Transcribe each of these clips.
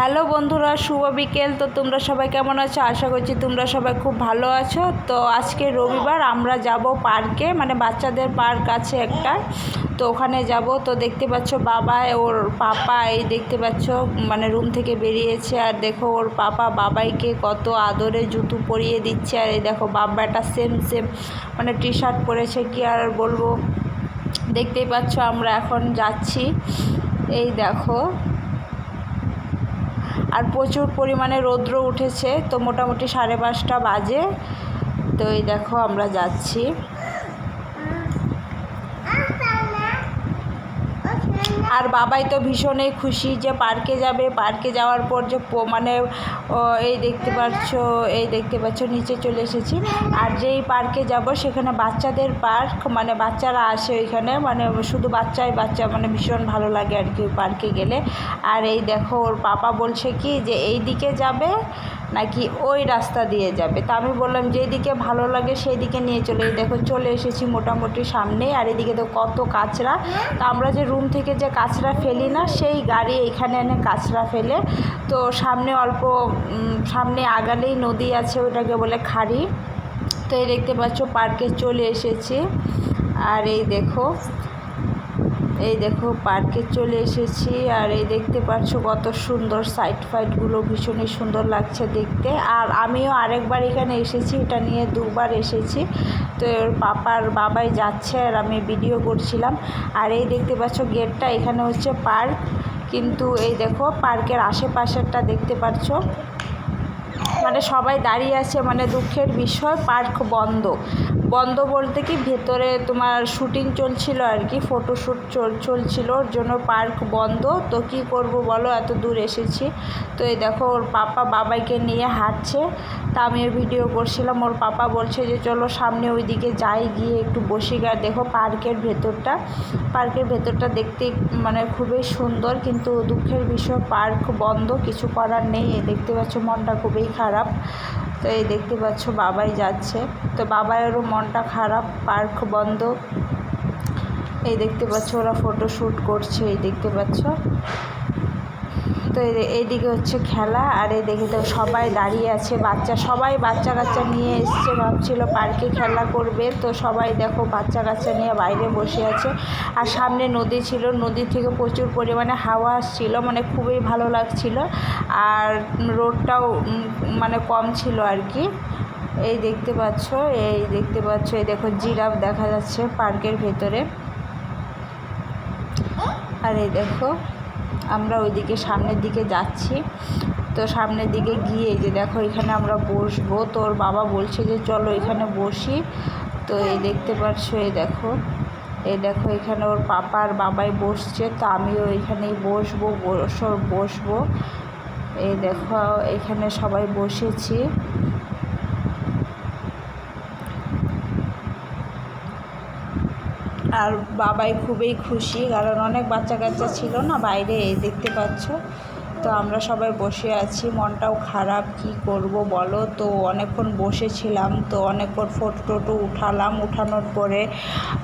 Hello বন্ধুরা, শুভ বিকেল। তো তোমরা সবাই কেমন আছো? আশা করছি তোমরা সবাই খুব ভালো আছো। তো আজকে রবিবার আমরা যাব পার্কে মানে বাচ্চাদের পার্ক আছে একটা। তো ওখানে যাব। তো দেখতে পাচ্ছ বাবা, ওর পাপা এই দেখতে পাচ্ছ মানে রুম থেকে বেরিয়েছে। আর দেখো ওর পাপা বাবাইকে কত আদরে জুতো পরিয়ে দিচ্ছে। আর এই দেখো বাবাটা সেম সেম মানে টি শার্ট পরেছে, কি আর বলব? দেখতেই পাচ্ছ আমরা এখন যাচ্ছি। এই দেখো। আর প্রচুর পরিমাণে রৌদ্র উঠেছে, তো মোটামুটি সাড়ে পাঁচটা বাজে। তো এই দেখো আমরা যাচ্ছি। আর বাবাই তো ভীষণই খুশি যে পার্কে যাবে। পার্কে যাওয়ার পর যে মানে এই দেখতে পাচ্ছ, এই দেখতে পাচ্ছ, নিচে চলে এসেছি। আর যেই পার্কে যাব, সেখানে বাচ্চাদের পার্ক মানে বাচ্চারা আসে ওইখানে। মানে শুধু বাচ্চাই বাচ্চা মানে ভীষণ ভালো লাগে আর কি পার্কে গেলে। আর এই দেখো, ওর পাপা বলছে কি যে এই দিকে যাবে নাকি ওই রাস্তা দিয়ে যাবে। তা আমি বললাম, যেদিকে ভালো লাগে সেই দিকে নিয়ে চলে দেখো, চলে এসেছি মোটামুটি সামনে, আর এদিকে তো কত কাঁচরা। তা আমরা যে রুম থেকে যে কাঁচরা ফেলি না, সেই গাড়ি এখানে এনে কাঁচরা ফেলে। তো সামনে অল্প সামনে আগালেই নদী আছে, ওটাকে বলে খাড়ি। তো এই দেখতে পাচ্ছ, পার্কে চলে এসেছি। আর এই দেখো এই দেখো, পার্কে চলে এসেছি আর এই দেখতে পাচ্ছ কত সুন্দর সাইড ফাইটগুলো ভীষণই সুন্দর লাগছে দেখতে। আর আমিও আরেকবার এখানে এসেছি, এটা নিয়ে দুবার এসেছি। তো ওর পাপার বাবাই যাচ্ছে আর আমি ভিডিও করছিলাম। আর এই দেখতে পাচ্ছ গেটটা, এখানে হচ্ছে পার্ক। কিন্তু এই দেখো, পার্কের আশেপাশেরটা দেখতে পাচ্ছ। মানে সবাই দাঁড়িয়ে আছে মানে দুঃখের বিষয়, পার্ক বন্ধ। বন্ধ বলতে কি ভেতরে তোমার শুটিং চলছিল আর কি ফটোশ্যুট চল, চলছিল, ওর জন্য পার্ক বন্ধ, তো কি করব বলো? এত দূর এসেছি। তো এই দেখো, ওর পাপা বাবাইকে নিয়ে হাঁটছে। তা আমিও ভিডিও করছিলাম, ওর পাপা বলছে যে, চলো সামনে ওইদিকে যাই, গিয়ে একটু বসি গা দেখো পার্কের ভেতরটা। পার্কের ভেতরটা দেখতে মানে খুবই সুন্দর, কিন্তু দুঃখের বিষয় পার্ক বন্ধ, কিছু করার নেই। দেখতে পাচ্ছ, মনটা খুবই খারাপ। তো এই দেখতে পাচ্ছ বাবাই যাচ্ছে। তো বাবাইয়েরও মনটা খারাপ, পার্ক বন্ধ। এই দেখতে পাচ্ছ ওরা ফটো শ্যুট করছে, এই দেখতে পাচ্ছ। তো এই- এইদিকে হচ্ছে খেলা আর এই দেখে তো সবাই দাঁড়িয়ে আছে, বাচ্চা, সবাই বাচ্চা কাচ্চা নিয়ে এসছে ভাবছিল পার্কে খেলা করবে। তো সবাই দেখো বাচ্চা কাচ্চা নিয়ে বাইরে বসে আছে আর সামনে নদী ছিল, নদী থেকে প্রচুর পরিমাণে হাওয়া আসছিল মানে খুবই ভালো লাগছিল আর রোডটাও মানে কম ছিল আর কি। এই দেখতে পাচ্ছ, এই দেখতে পাচ্ছ, এই দেখো জিরাফ দেখা যাচ্ছে পার্কের ভেতরে। আর এই দেখো আমরা ওইদিকে সামনের দিকে যাচ্ছি। তো সামনের দিকে গিয়ে যে দেখো, এখানে আমরা বসবো। তোর বাবা বলছে যে, চলো এখানে বসি। তো এই দেখতে পাচ্ছ এই দেখো। এই দেখো, এখানে ওর পাপা আর বাবাই বসছে। তো আমিও এখানেই বসবো, বস- বসবো। এই দেখো, এখানে সবাই বসেছি। আর বাবাই খুবই খুশি কারণ অনেক বাচ্চা কাচ্চা ছিল না বাইরে দেখতে পাচ্ছ। তো আমরা সবাই বসে আছি, মনটাও খারাপ, কি করব বলো? তো অনেকক্ষণ বসেছিলাম, তো অনেকক্ষণ ফটো টোটো উঠালাম, উঠানোর পরে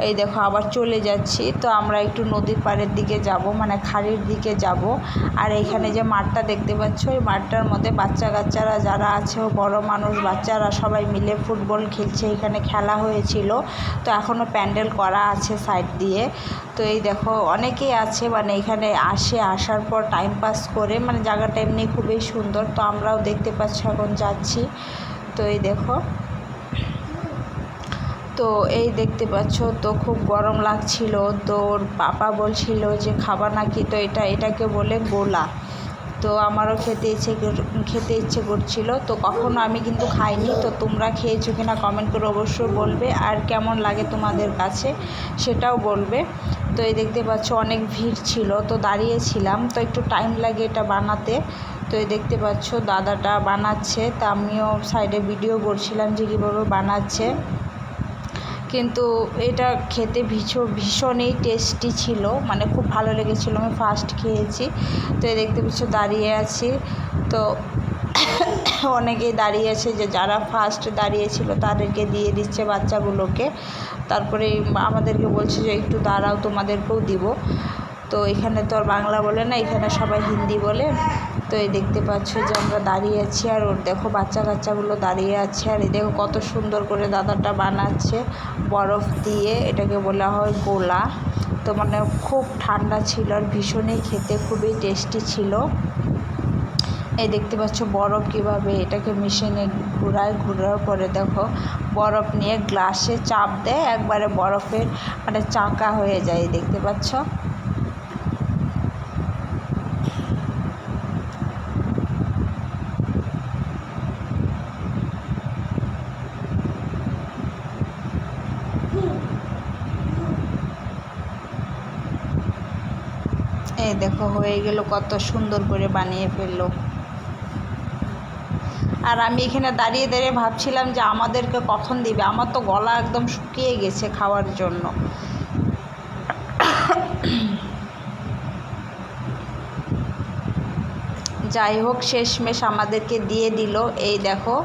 এই দেখো আবার চলে যাচ্ছি। তো আমরা একটু নদীর পাড়ের দিকে যাব মানে খাড়ির দিকে যাব। আর এইখানে যে মাঠটা দেখতে পাচ্ছ ওই মাঠটার মধ্যে বাচ্চা কাচ্চারা যারা আছে বড় মানুষ, বাচ্চারা সবাই মিলে ফুটবল খেলছে। এখানে খেলা হয়েছিল, তো এখনও প্যান্ডেল করা আছে সাইড দিয়ে। তো এই দেখো, অনেকেই আছে মানে এখানে আসে, আসার পর টাইম পাস করে মানে জায়গাটা এমনি খুবই সুন্দর, তো আমরাও দেখতে পাচ্ছি, এখন যাচ্ছি। তো এই দেখো। তো এই দেখতে পাচ্ছ, তো খুব গরম লাগছিল, তো ওর পাপা বলছিল যে খাবার নাকি? তো এটা, এটাকে বলে গোলা। তো আমারও খেতে ইচ্ছে খেতে ইচ্ছে করছিল, তো কখনো আমি কিন্তু খাইনি, তো তোমরা খেয়েছো কিনা কমেন্ট করে অবশ্যই বলবে, আর কেমন লাগে তোমাদের কাছে সেটাও বলবে। তো এই দেখতে পাচ্ছ অনেক ভিড় ছিল, তো দাঁড়িয়েছিলাম। তো একটু টাইম লাগে এটা বানাতে। তো এই দেখতে পাচ্ছ দাদাটা বানাচ্ছে, তা আমিও সাইডে ভিডিও করছিলাম যে কীভাবে বানাচ্ছে। কিন্তু এটা খেতে ভীষণ, ভীষণই টেস্টি ছিল মানে খুব ভালো লেগেছিলো, আমি ফার্স্ট খেয়েছি। তো এই দেখতে পাচ্ছ দাঁড়িয়ে আছি। তো অনেকেই দাঁড়িয়ে আছে যে যারা ফার্স্ট দাঁড়িয়েছিল তাদেরকে দিয়ে দিচ্ছে বাচ্চাগুলোকে। তারপরে আমাদেরকে বলছে যে একটু দাঁড়াও, তোমাদেরকেও দিব। তো এখানে তো আর বাংলা বলে না, এখানে সবাই হিন্দি বলে। তো এই দেখতে পাচ্ছ যে আমরা দাঁড়িয়ে আছি আর ওর দেখো বাচ্চা কাচ্চাগুলো দাঁড়িয়ে আছে আর এই দেখো কত সুন্দর করে দাদাটা বানাচ্ছে বরফ দিয়ে, এটাকে বলা হয় গোলা। তো মানে খুব ঠান্ডা ছিল আর ভীষণই খেতে, খুবই টেস্টি ছিল। এই দেখতে পাচ্ছ বরফ কীভাবে এটাকে মেশিনে ঘুরায় ঘুরার পরে দেখো বরফ নিয়ে গ্লাসে চাপ দেয়, একবারে বরফের মানে চাকা হয়ে যায়, দেখতে পাচ্ছ? এই দেখো হয়ে গেল কত সুন্দর করে বানিয়ে ফেলল। আর আমি এখানে দাঁড়িয়ে দাঁড়িয়ে ভাবছিলাম যে আমাদেরকে কখন দিবে। আমার তো গলা একদম শুকিয়ে গেছে খাওয়ার জন্য। যাই হোক, শেষমেশ আমাদেরকে দিয়ে দিল। এই দেখো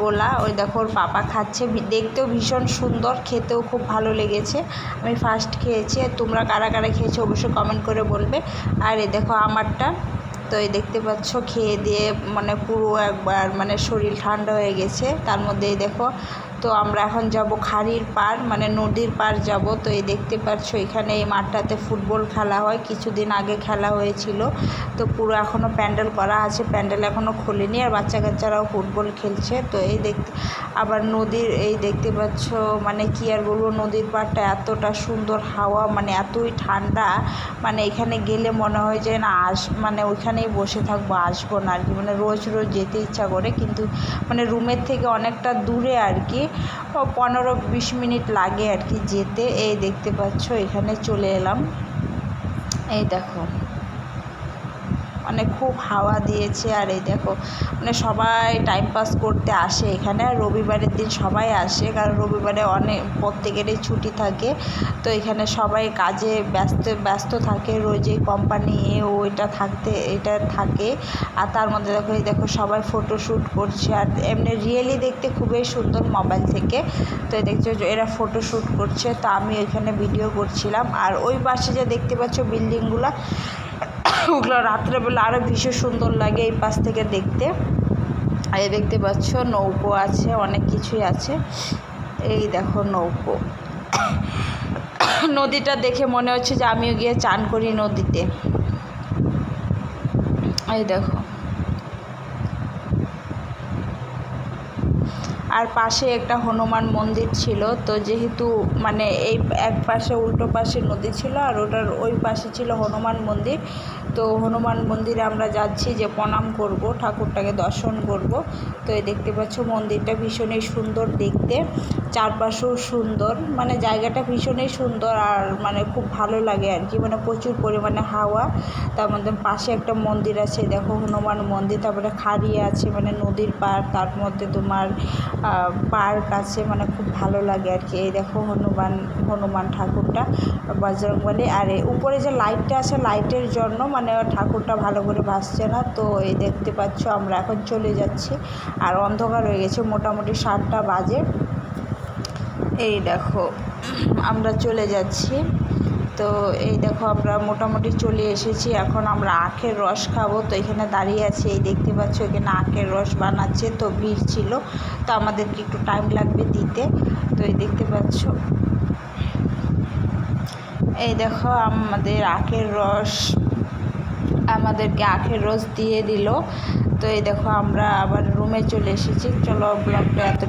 গোলা, ওই দেখো ওর পাপা খাচ্ছে। দেখতেও ভীষণ সুন্দর, খেতেও খুব ভালো লেগেছে। আমি ফার্স্ট খেয়েছি। তোমরা কারা কারা খেয়েছো অবশ্যই কমেন্ট করে বলবে। আর এই দেখো আমারটা। তো এই দেখতে পাচ্ছ, খেয়ে দিয়ে মানে পুরো একবার মানে শরীর ঠান্ডা হয়ে গেছে। তার মধ্যেই দেখো তো আমরা এখন যাব খাড়ির পার মানে নদীর পার যাব। তো এই দেখতে পাচ্ছ এখানে এই মাঠটাতে ফুটবল খেলা হয়, কিছুদিন আগে খেলা হয়েছিল। তো পুরো এখনও প্যান্ডেল করা আছে, প্যান্ডেল এখনও খোলেনি আর বাচ্চা কাচ্চারাও ফুটবল খেলছে। তো এই দেখতে আবার নদীর এই দেখতে পাচ্ছ মানে কি আর বলব, নদীর পাড়টা এতটা সুন্দর হাওয়া মানে এতই ঠান্ডা মানে এখানে গেলে মনে হয় যে না, আস মানে ওইখানেই বসে থাকব, আসব না আর কি। মানে রোজ রোজ যেতে ইচ্ছা করে, কিন্তু মানে রুমের থেকে অনেকটা দূরে আর কি। পনেরো বিশ মিনিট লাগে আর কি যেতে। এই দেখতে পাচ্ছ, এখানে চলে এলাম। এই দেখো। মানে খুব হাওয়া দিয়েছে আর এই দেখো মানে সবাই টাইম পাস করতে আসে এখানে আর রবিবারের দিন সবাই আসে কারণ রবিবারে অনেক প্রত্যেকেরই ছুটি থাকে। তো এখানে সবাই কাজে ব্যস্ত ব্যস্ত থাকে রোজই কোম্পানি এ ওইটা থাকতে, এটা থাকে। আর তার মধ্যে দেখো, এই দেখো সবাই ফটো শ্যুট করছে আর এমনি রিয়েলি দেখতে খুবই সুন্দর মোবাইল থেকে। তো দেখছ এরা ফটো শ্যুট করছে, তো আমি ওইখানে ভিডিও করছিলাম। আর ওই পাশে যে দেখতে পাচ্ছ বিল্ডিংগুলো ওগুলো রাত্রেবেলা আরও ভীষণ সুন্দর লাগে এই পাশ থেকে দেখতে। আর দেখতে পাচ্ছ নৌকো আছে, অনেক কিছুই আছে। এই দেখো নৌকো। নদীটা দেখে মনে হচ্ছে যে আমিও গিয়ে চান করি নদীতে। এই দেখো। আর পাশে একটা হনুমান মন্দির ছিল। তো যেহেতু মানে এই এক পাশে উল্টো পাশে নদী ছিল আর ওটার ওই পাশে ছিল হনুমান মন্দির। তো হনুমান মন্দিরে আমরা যাচ্ছি যে প্রণাম করব, ঠাকুরটাকে দর্শন করব। তো এই দেখতে পাচ্ছ মন্দিরটা ভীষণই সুন্দর দেখতে। চারপাশেও সুন্দর। মানে জায়গাটা ভীষণই সুন্দর আর মানে খুব ভালো লাগে আর কি। মানে প্রচুর পরিমাণে হাওয়া। তার মধ্যে পাশে একটা মন্দির আছে, দেখো হনুমান মন্দির। তারপরে খাড়ি আছে মানে নদীর পার তার মধ্যে তোমার পার্ক আছে মানে খুব ভালো লাগে আর কি। এই দেখো হনুমান হনুমান ঠাকুরটা, বজরংবলী। আর উপরে যে লাইটটা আছে, লাইটের জন্য মানে ঠাকুরটা ভালো করে ভাসছে না। তো এই দেখতে পাচ্ছ, আমরা এখন চলে যাচ্ছি। আর অন্ধকার হয়ে গেছে, মোটামুটি সাতটা বাজে। এই দেখো, আমরা চলে যাচ্ছি। তো এই দেখো, আমরা মোটামুটি চলে এসেছি। এখন আমরা আখের রস খাব। তো এখানে দাঁড়িয়ে আছি, এই দেখতে পাচ্ছ, এখানে আখের রস বানাচ্ছে। তো ভিড় ছিল, তো আমাদেরকে একটু টাইম লাগবে দিতে। তো এই দেখতে পাচ্ছ। এই দেখো, আমাদের আখের রস, আমাদেরকে আখের রস দিয়ে দিল। তো এই দেখো, আমরা আবার রুমে চলে এসেছি। চলো ব্লগটা এত